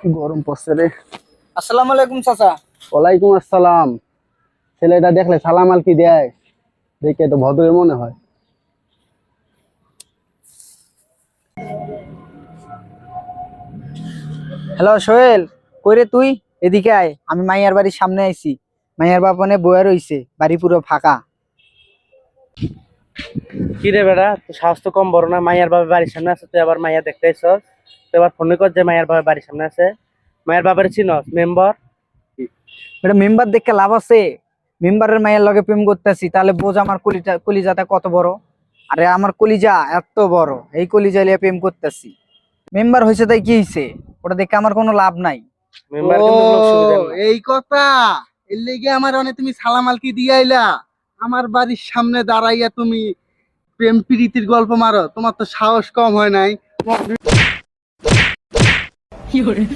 গরম পড়ছে রে। আসসালামু আলাইকুম চাচা। ওয়ালাইকুম আসসালাম। ছেলেটা দেখলে সালাম আল কি দেয়? দেখে তো ভদ্রই মনে হয়। হ্যালো সোহেল কইরে তুই? এদিকে আয় আমি মাইয়ার বাড়ির সামনে আইছি। মাইয়ার বাপনে বয়া রইছে বাড়ি পুরো ফাঁকা। কি রে বেড়া তো সাহস তো কম বড় না মাইয়ার বাবা বাড়ির সামনে আছে তুই আবার মাইয়া দেখতে আইসস ফোনে কর যে মাইয়ার বাবা বাড়ির সামনে আছে। মায়ের বাবার চিনস মেম্বার এটা মেম্বার দেখে লাভ আছে। মেম্বারের মাইয়ার লগে প্রেম করতেছি তাহলে বোঝ আমার কলিজা কলিজাটা কত বড়। আরে আমার কলিজা এত বড় এই কলিজা লিয়ে প্রেম করতেছি। মেম্বার হয়েছে তাই কি হয়েছে ওটা দেখে আমার কোনো লাভ নাই। মেম্বার। এই কথা এর লেগে আমার অনেক তুমি সালাম আলকি দিয়ে আইলা আমার বাড়ির সামনে দাঁড়াইয়া তুমি প্রেম প্রীতির গল্প মারো। তোমার তো সাহস কম হয় নাই। 有人